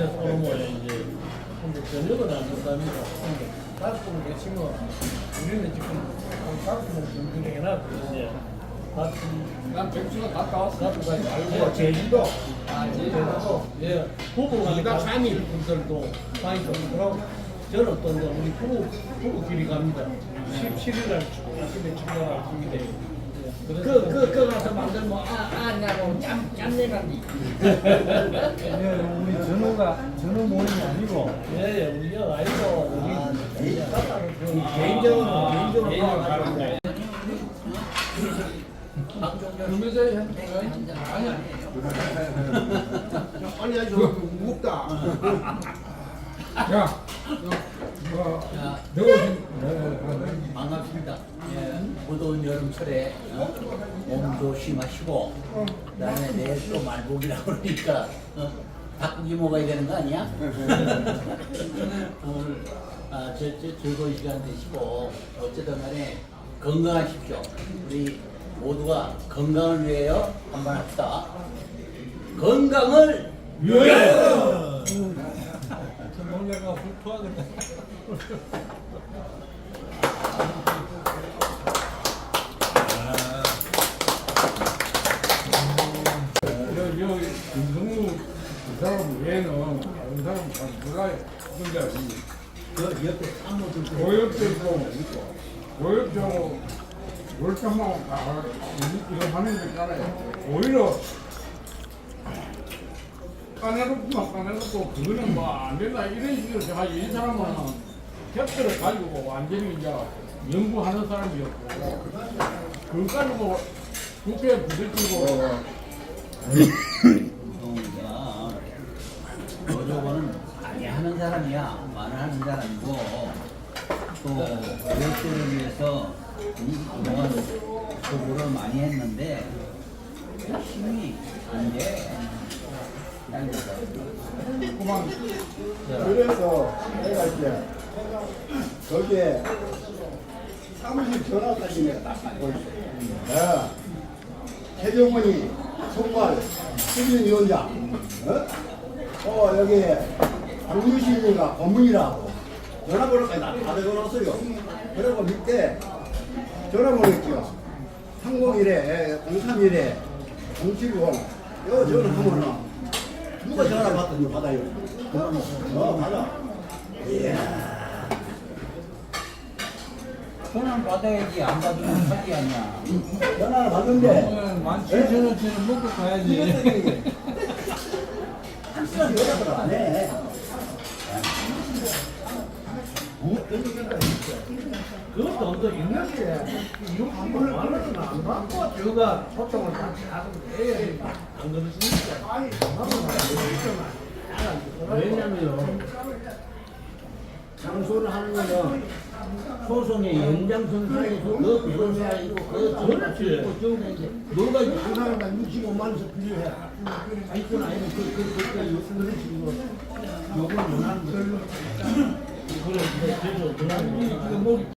이제 소모에 이제 저녁은 안 된답니다. 다섯 분을 계시면 우리는 지금 분을 준비해 놨거든요. 다섯 난 백수가 갔다 왔어. 가지 알고 제주도 아 제주도 예 부부가 이가 삼일. 분들도 많이 좀 그러고 저는 또 이제 우리 부부 부부끼리 갑니다. 17일 날 아침에 출발할 준비돼요. 그, 그, 그 가서 만들면 아, 아냐고 짬, 짬내란디. 우리 전우가 전우 모임이 아니고 예, 예, 우리가 아니고 우리 개인적으로, 개인적으로 개인적으로 가가지고. 그러면서 아니야. 빨리 하죠. 무겁다. 야, 너, 반갑습니다. 예, 무더운 여름철에 어? 몸 조심하시고 그다음에 내일 또 말복이라고 그러니까 어? 바꾸기 먹어야 되는 거 아니야? 오늘 아, 저, 저 즐거운 시간 되시고 어쨌든 간에 건강하십시오. 우리 모두가 건강을 위하여 한번 합시다. 건강을 위하여! 김성우 그 사람 외에는 다른 사람 몰라요. 옆에 사모들 고엽도 있고, 고엽도 월kam하고 다 이거 하는 거 있잖아요. 오히려 까내놓고 까내놓고 그거는 뭐안 된다 이런 식으로 제가 이 사람은 캡처를 가지고 완전히 이제 연구하는 사람이었고 그걸 가지고 국회에 부딪히고 성우가 여자분은 많이 하는 사람이야. 많이 하는 사람이고 또 교육들을 위해서 음, 그동안 소구를 많이 했는데 열심히 안 돼. 그래서 내가 이제 거기에 사무실 전화까지 내가 딱 받고 있어. 야, 최정원이 총괄 승진 위원장. 어? 어, 여기 강유신이가 법문이라고 전화번호까지 다 받아줘놨어요. 그리고 밑에 전화번호 있죠. 301에 031에 070 이거 전화하면은 누가 전화 받든 받아요. 어, 받아. 이야. 전화 받아야지 안 받으면 사기 아니야. 전화를 받는데 오늘 만 칠천 원치는 먹고 가야지. 시간 연락을 안 해. 그것도 언더 있는데 이용품을 많으면 안 받고 저가 소통을 같이 하는데 안 그러시니까 왜냐면 장소를 하는 거는 소송의 연장선상에서 너 그런 사이고 그 그렇지. 너가 한 사람당 65만 원서 필요해. 아이건 아니면 그, 그, 그, 그, 하는 거야. 그래, 그래, 그래, 그래, 그래. 뭐 이거는 이제 뒤로 돌아가는 거